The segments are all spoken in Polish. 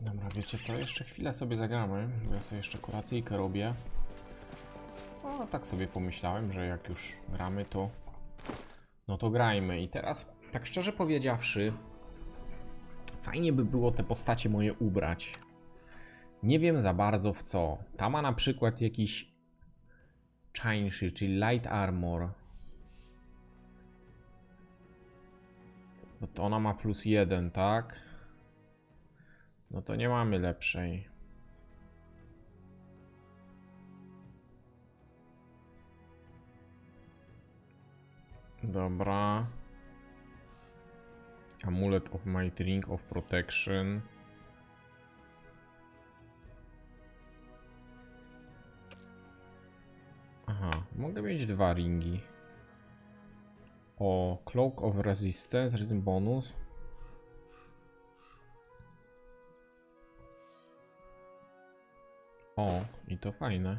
Dobra, wiecie co? Jeszcze chwilę sobie zagramy, bo ja sobie jeszcze kolacyjkę robię. No, tak sobie pomyślałem, że jak już gramy, to no to grajmy. I teraz, tak szczerze powiedziawszy, fajnie by było te postacie moje ubrać. Nie wiem za bardzo w co. Ta ma na przykład jakiś Chainshi, czyli Light Armor. Bo to ona ma plus jeden, tak? No to nie mamy lepszej. Dobra. Amulet of Might Ring of Protection. Aha, mogę mieć dwa ringi. O, Cloak of Resistance, Rhythm bonus. O, i to fajne.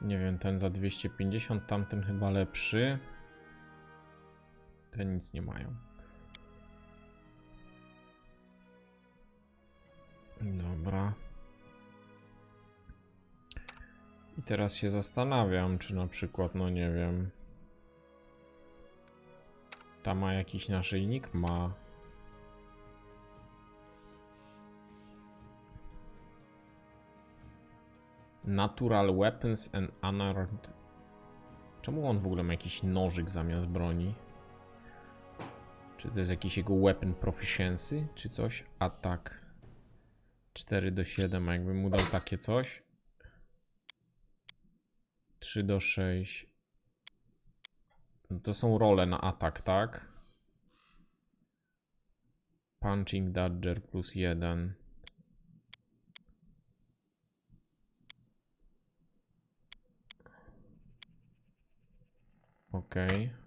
Nie wiem, ten za 250, tamten chyba lepszy. Te nic nie mają. Dobra. I teraz się zastanawiam, czy na przykład, no nie wiem. Ta ma jakiś naszyjnik? Ma. Natural Weapons and Unarmed. Czemu on w ogóle ma jakiś nożyk zamiast broni? Czy to jest jakiś jego weapon proficiency, czy coś? Atak 4 do 7, a jakbym mu dał takie coś? 3 do 6. No to są role na atak, tak? Punching Dodger plus 1.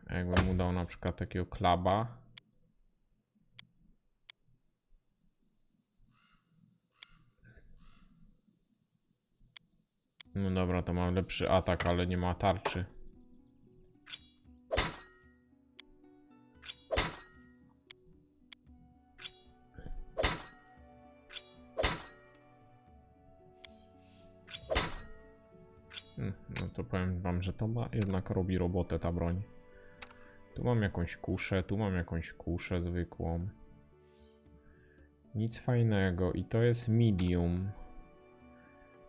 A jakbym mu dał na przykład takiego klaba. No dobra, to mam lepszy atak, ale nie ma tarczy. No to powiem wam, że to ma jednak robi robotę ta broń. Tu mam jakąś kuszę, tu mam jakąś kuszę zwykłą. Nic fajnego i to jest medium.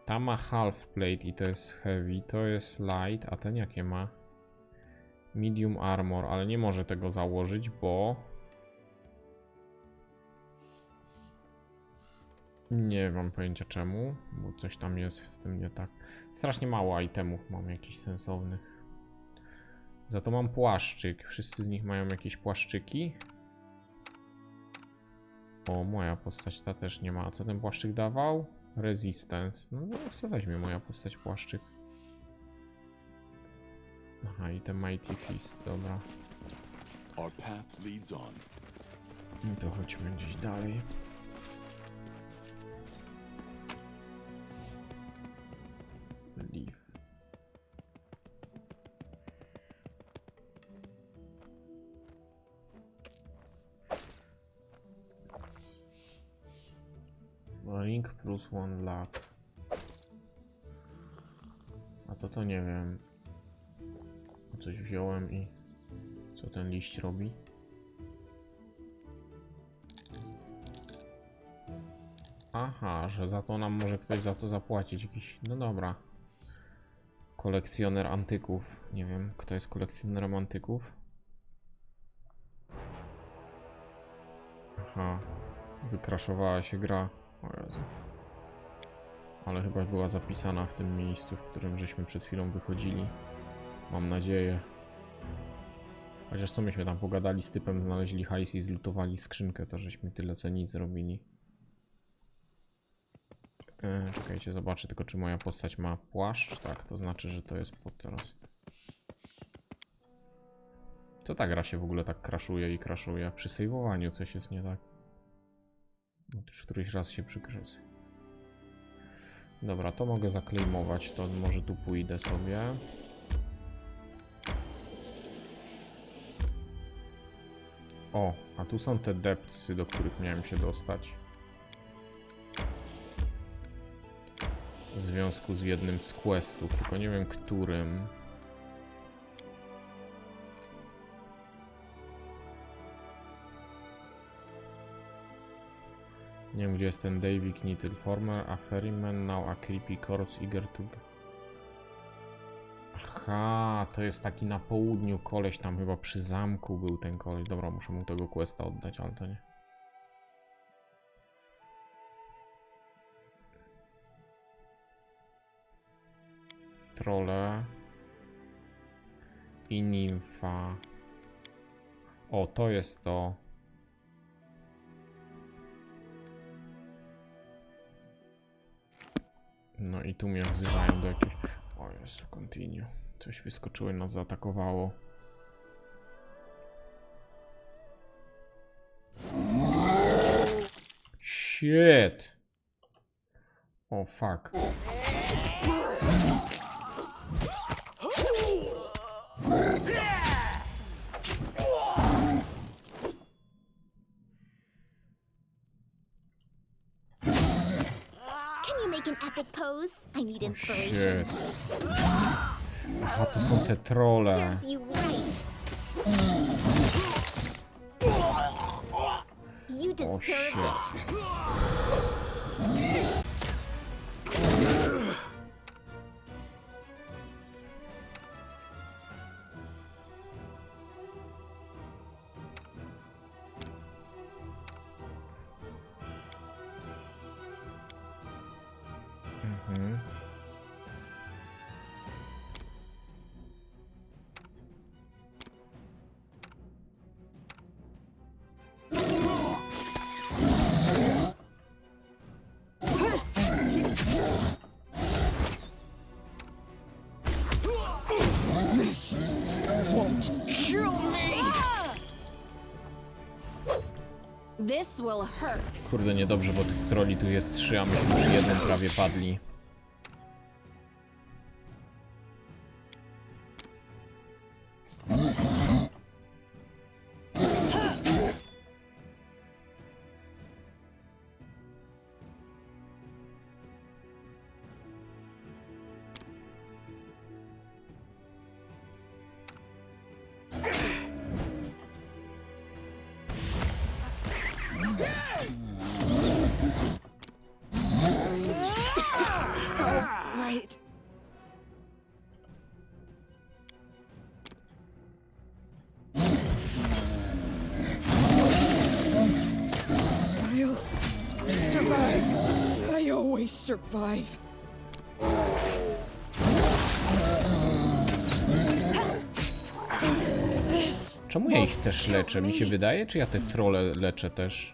Ta ma half plate i to jest heavy, to jest light, a ten jakie ma? Medium armor, ale nie może tego założyć, bo... Nie mam pojęcia czemu, bo coś tam jest z tym nie tak. Strasznie mało itemów mam jakichś sensownych. Za to mam płaszczyk. Wszyscy z nich mają jakieś płaszczyki. O, moja postać ta też nie ma. A co ten płaszczyk dawał? Resistance. No, no co weźmie moja postać płaszczyk? Aha, i ten Mighty Fist, dobra. I to chodźmy gdzieś dalej. One luck. A to to nie wiem. Coś wziąłem i co ten liść robi? Aha, że za to nam może ktoś za to zapłacić jakiś. No dobra. Kolekcjoner antyków. Nie wiem, kto jest kolekcjonerem antyków. Aha. Wykraszowała się gra. O Jezu. Ale chyba była zapisana w tym miejscu, w którym żeśmy przed chwilą wychodzili. Mam nadzieję. Chociaż co myśmy tam pogadali z typem, znaleźli hajs i zlutowali skrzynkę, to żeśmy tyle co nic zrobili. E, czekajcie, zobaczę tylko czy moja postać ma płaszcz. Tak, to znaczy, że to jest pod teraz. Co ta gra się w ogóle tak kraszuje i kraszuje? Przy sejwowaniu coś jest nie tak. No, Już któryś raz się przykryć. Dobra, to mogę zaklejmować, to może tu pójdę sobie. O, a tu są te depcy, do których miałem się dostać. W związku z jednym z questów, tylko nie wiem którym. Nie wiem gdzie jest ten Davy Knittel. Former a ferryman, now a creepy corpse eager to... Aha, to jest taki na południu koleś, tam chyba przy zamku był ten koleś. Dobra, muszę mu tego questa oddać, ale to nie. Trole. I nimfa. O, to jest to. No i tu mnie wzywają do jakiejś... O Jezu, continue. Coś wyskoczyło i nas zaatakowało. Shit! O fuck. Make an epic pose? I need oh, inspiration. Shit. Aha, to są te. Serves you right. You O deserve it. Kurde, niedobrze, bo tych troli tu jest trzy, a myśmy przy jednym prawie padli. Right. I'll survive. I always survive. This Czemu ja ich też leczę? Mi się wydaje, czy ja te trole leczę też?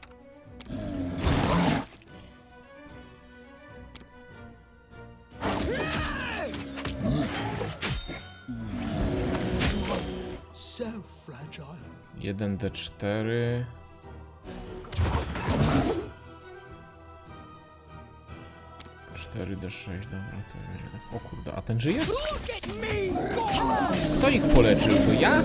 1d4. Cztery d 6 dobra, to będzie. O kurde, a ten żyje? Kto ich poleczył? To ja?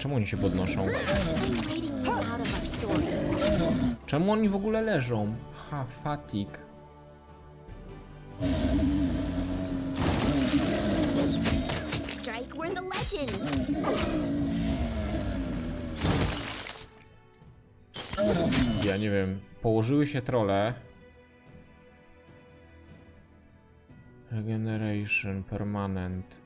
Czemu oni się podnoszą? Czemu oni w ogóle leżą? Ha, fatigue. Strike, we're the legend. Ja nie wiem. Położyły się trole. Regeneration, permanent.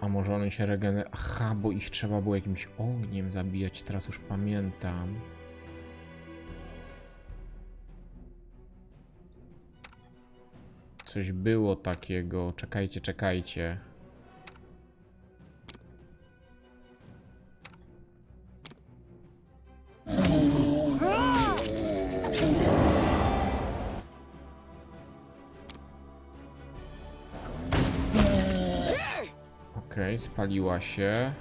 A może one się regenerują? Aha, bo ich trzeba było jakimś ogniem zabijać, teraz już pamiętam. Coś było takiego. Czekajcie, czekajcie. Okej, spaliła się.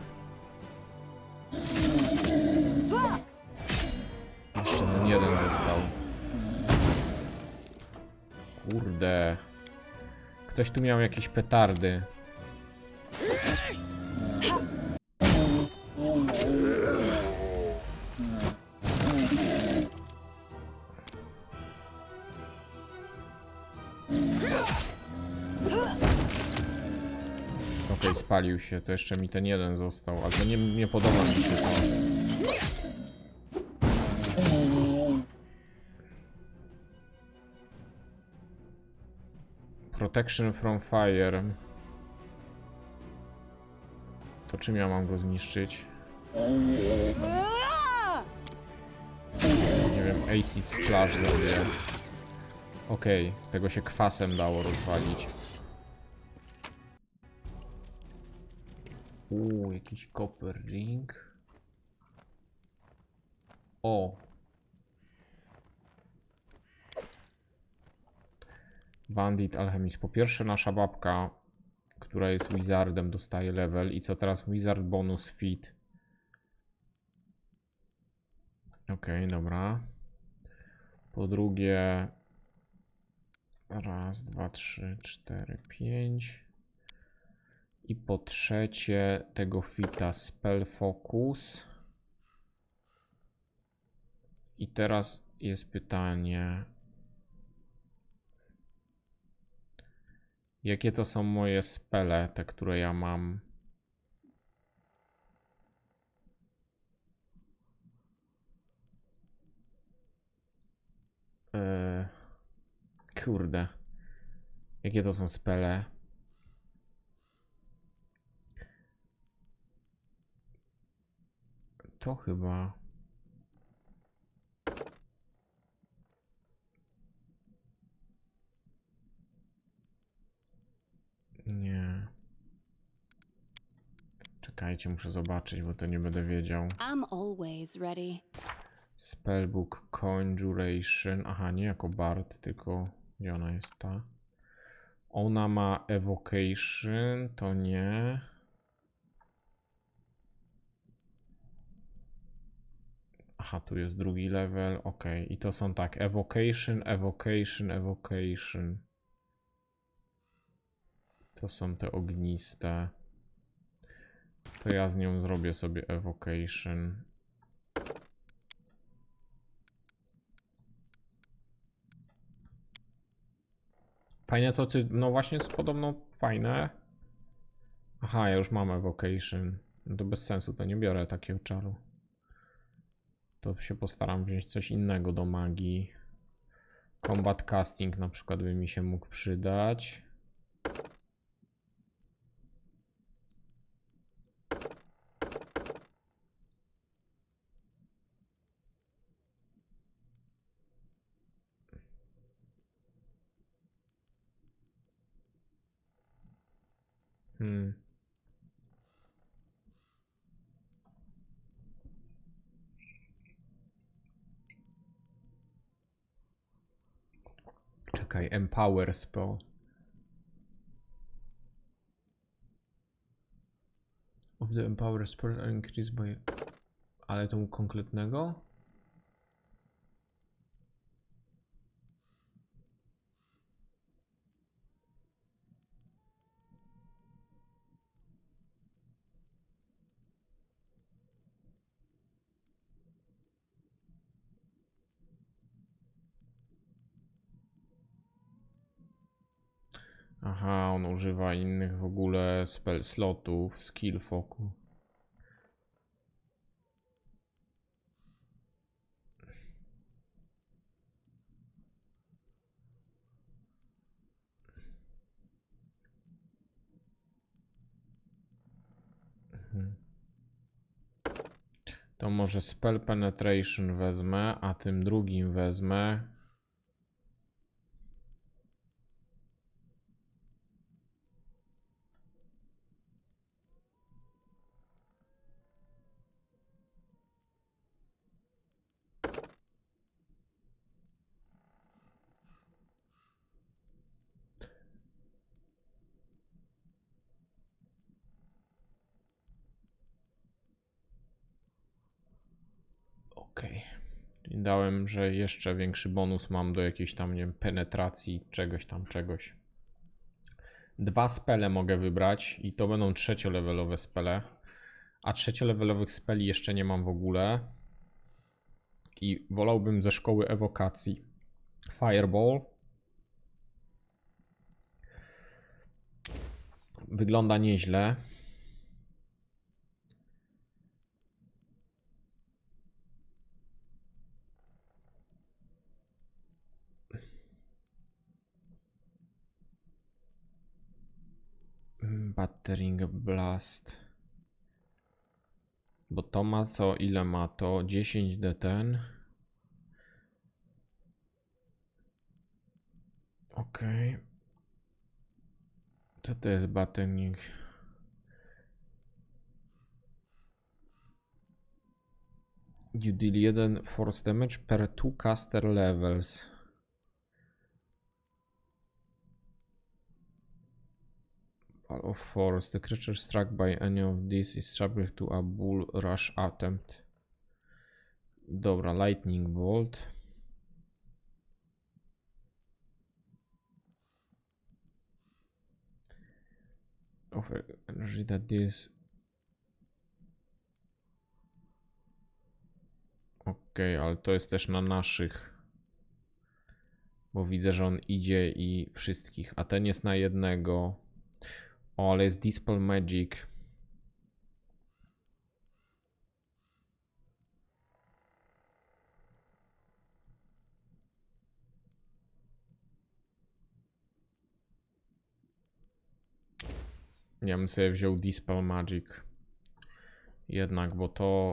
Ktoś tu miał jakieś petardy. Okej, spalił się, to jeszcze mi ten jeden został, ale nie, nie podoba mi się to. Protection from fire. To czym ja mam go zniszczyć? Nie wiem, acid splash zrobię. Okej, tego się kwasem dało rozwalić. Uuu, jakiś copper ring. O! Bandit Alchemist. Po pierwsze nasza babka, która jest wizardem, dostaje level. I co teraz? Wizard bonus fit. Okej, dobra. Po drugie... Raz, dwa, trzy, cztery, pięć. I po trzecie tego fita Spell Focus. I teraz jest pytanie. Jakie to są moje spele, te, które ja mam? Eee, kurde. Jakie to są spele? To chyba. Nie. Czekajcie, muszę zobaczyć, bo to nie będę wiedział. I'm always ready. Spellbook Conjuration. Aha, nie jako Bard, tylko gdzie ona jest ta? Ona ma Evocation, to nie. Aha, tu jest drugi level. Ok, i to są tak: Evocation, Evocation, Evocation. To są te ogniste. To ja z nią zrobię sobie Evocation. Fajne to, ty, no właśnie jest podobno fajne. Aha, ja już mam Evocation. No to bez sensu, to nie biorę takiego czaru. To się postaram wziąć coś innego do magii. Combat casting na przykład by mi się mógł przydać. Hmm. Empower Spell. Of the Empower Spell are increased by... Ale to konkretnego? Aha, on używa innych w ogóle spell slotów, skill foku. To może spell penetration wezmę, a tym drugim wezmę Czyli dałem, że jeszcze większy bonus mam do jakiejś tam, nie wiem, penetracji czegoś tam, czegoś. Dwa spele mogę wybrać i to będą trzeciolevelowe spele. A trzeciolevelowych speli jeszcze nie mam w ogóle. I wolałbym ze szkoły ewokacji. Fireball. Wygląda nieźle. Battering Blast. Bo to ma co? Ile ma to? 10 d ten. Okej. Co to jest battering? You deal 1 force damage per 2 caster levels. Ball of force. The creature struck by any of these is subject to a bull rush attempt. Dobra, lightning bolt. Offer energy that deals. Okej, ale to jest też na naszych. Bo widzę, że on idzie i wszystkich. A ten jest na jednego. O, ale jest Dispel Magic. Ja bym sobie wziął Dispel Magic. Jednak, bo to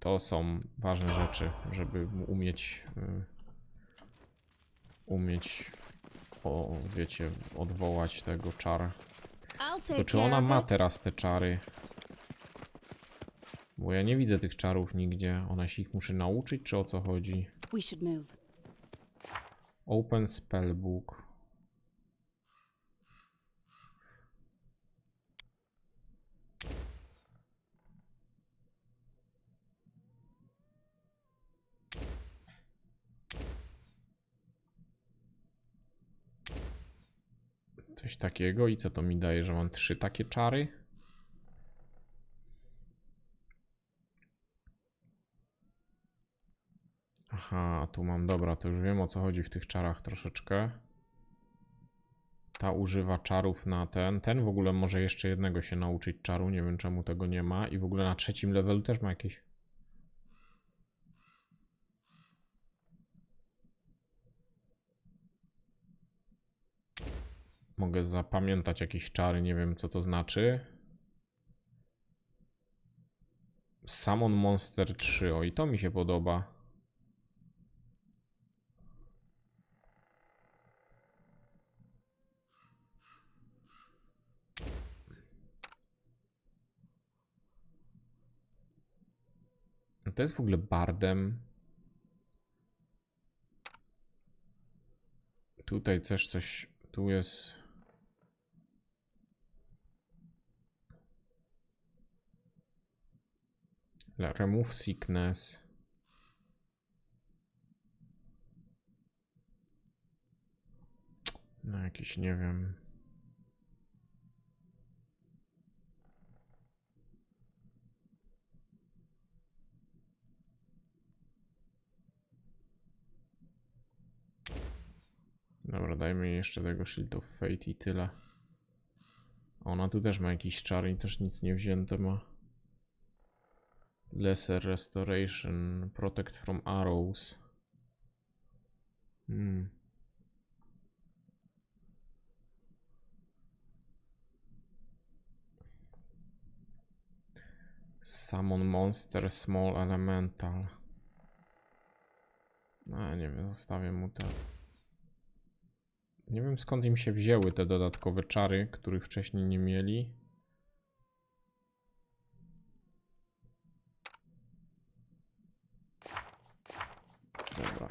to są ważne rzeczy, żeby umieć y, umieć o, wiecie, odwołać tego czar. To czy ona ma teraz te czary? Bo ja nie widzę tych czarów nigdzie. Ona się ich musi nauczyć, czy o co chodzi? Open spellbook. Coś takiego i co to mi daje, że mam trzy takie czary? Aha, tu mam, dobra, to już wiem o co chodzi w tych czarach troszeczkę. Ta używa czarów na ten. Ten w ogóle może jeszcze jednego się nauczyć czaru, nie wiem czemu tego nie ma. I w ogóle na trzecim levelu też ma jakieś. Mogę zapamiętać jakieś czary, nie wiem co to znaczy. Summon Monster 3, o i to mi się podoba. To jest w ogóle bardem. Tutaj też coś. Tu jest. Remove sickness. No jakiś nie wiem. Dobra, dajmy jeszcze tego Shield of Fate i tyle. Ona tu też ma jakiś czar i też nic nie wzięte ma. Lesser Restoration, Protect from Arrows. Hmm. Summon Monster Small Elemental. No, nie wiem, zostawię mu te. Nie wiem skąd im się wzięły te dodatkowe czary, których wcześniej nie mieli. Dobra.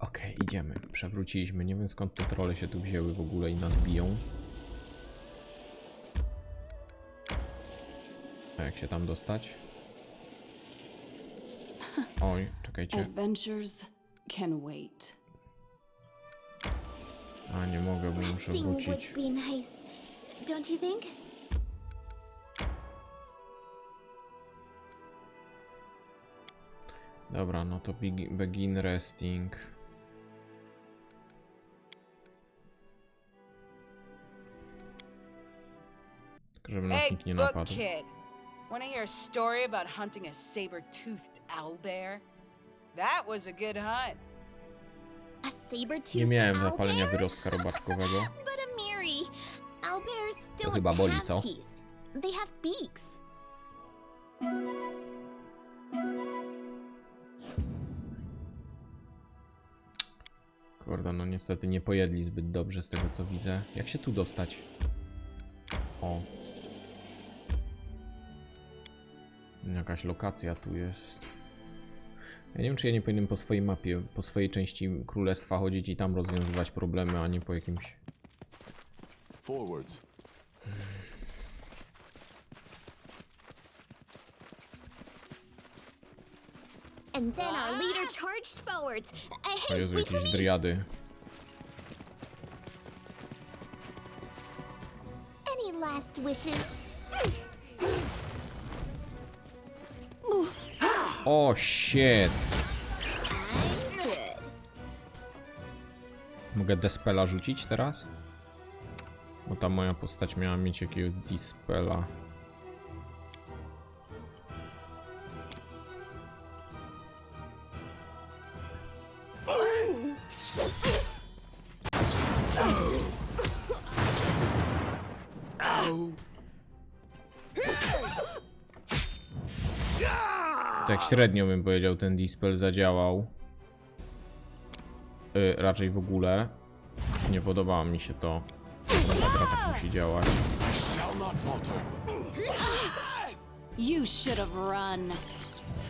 Okej, idziemy. Przewróciliśmy. Nie wiem skąd te trole się tu wzięły w ogóle i nas biją. A jak się tam dostać? Oj, czekajcie. Adventures can wait. A nie mogę, bo muszę wrócić. be nice, don't you think? Dobra, no to begi- begin resting. Żeby nas Hey, nikt nie book napadł. kid. Want to hear a story about hunting a saber-toothed owlbear? That was a good hunt. A saber-toothed Nie miałem zapalenia owlbear? wyrostka robaczkowego. But Amiri, owlbears To don't chyba boli, have co? teeth. They have beaks. Kurde, no niestety nie pojedli zbyt dobrze z tego co widzę. Jak się tu dostać? O. Jakaś lokacja tu jest. Ja nie wiem, czy ja nie powinienem po swojej mapie, po swojej części królestwa chodzić i tam rozwiązywać problemy, a nie po jakimś... Forwards. And then our leader charged forwards. Uh, hey, Jezu, wait for jakieś me. driady. Any last wishes? O, shit! I'm good. Mogę Despela rzucić teraz? Bo ta moja postać miała mieć jakiegoś Dispela. Średnio bym powiedział ten Dispel zadziałał. Y, raczej w ogóle. Nie podobało mi się to. Dobra, tak musi działać. You should have run.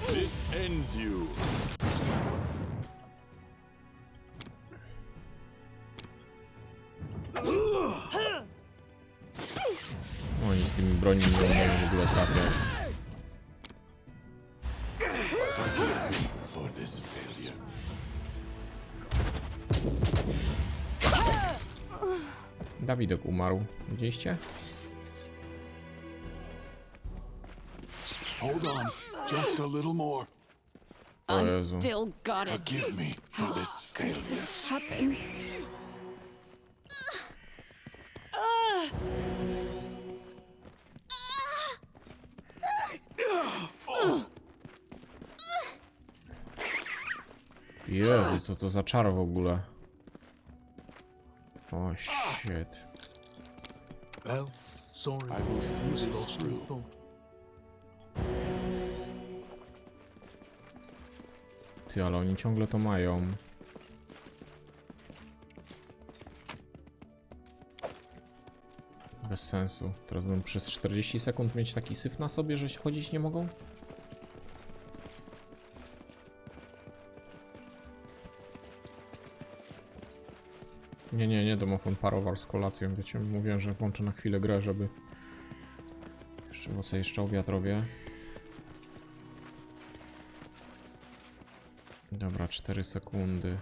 This ends you. Dawidek umarł. Widzieliście? Hold on. Just a little more. O Jezu. still got it. Forgive me for this failure. Happen. Jezu, co to za czar w ogóle? O shit. Well, sorry. I will see this through. Ty, ale oni ciągle to mają. Bez sensu. Teraz będą przez 40 sekund mieć taki syf na sobie, że się chodzić nie mogą? Nie, nie, nie, domofon parowar z kolacją, wiecie, mówiłem, że włączę na chwilę grę, żeby... Jeszcze, bo sobie jeszcze obiad robię. Dobra, 4 sekundy.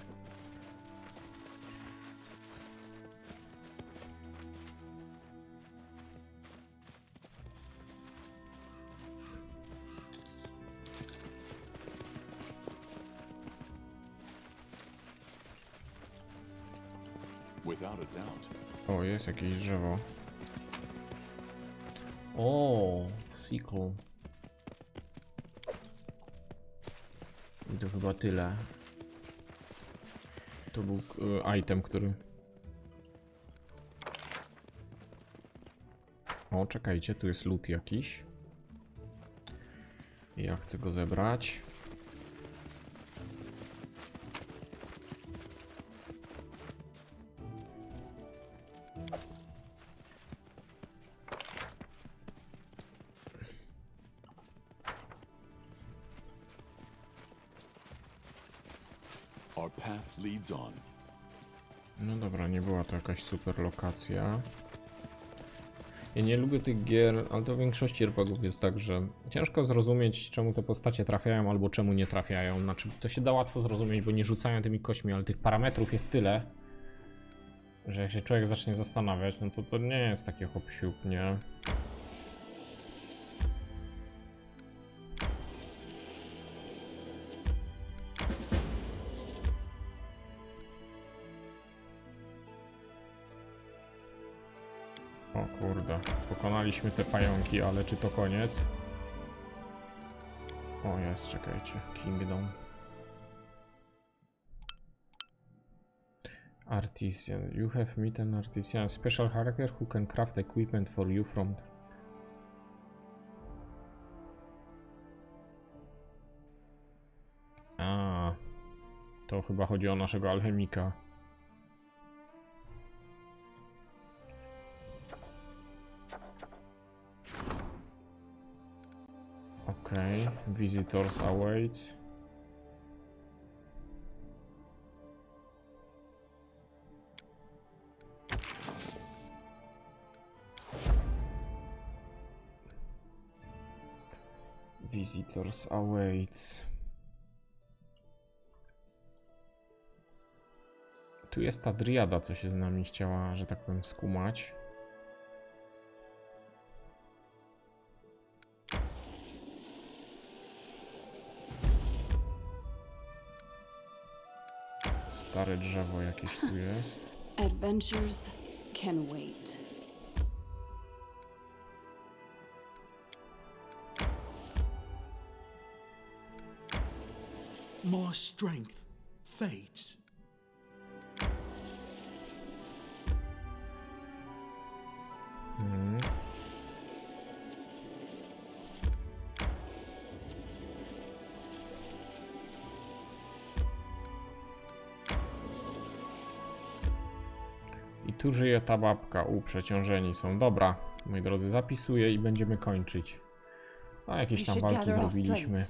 Without a doubt. O, jest jakieś drzewo. O, sequel. I to chyba tyle. To był y, item, który... O, czekajcie, tu jest loot jakiś. Ja chcę go zebrać. Our path leads on. No dobra, nie była to jakaś super lokacja. Ja nie lubię tych gier, ale to w większości RPGów jest tak, że ciężko zrozumieć, czemu te postacie trafiają albo czemu nie trafiają. Znaczy, to się da łatwo zrozumieć, bo nie rzucają tymi kośćmi, ale tych parametrów jest tyle, że jak się człowiek zacznie zastanawiać, no to to nie jest takie hop siup, nie? Pokonaliśmy te pająki, ale czy to koniec? O jest, czekajcie, Kingdom. Artisan. You have met an artisan, special character who can craft equipment for you from... A, to chyba chodzi o naszego alchemika. Okay, visitors await. Visitors awaits. Tu jest ta driada, co się z nami chciała, że tak powiem, skumać. Stare drzewo jakieś tu jest. Adventures can wait. My strength fades. Tu żyje ta babka. U, przeciążeni są. Dobra, moi drodzy, zapisuję i będziemy kończyć. A jakieś tam walki zrobiliśmy.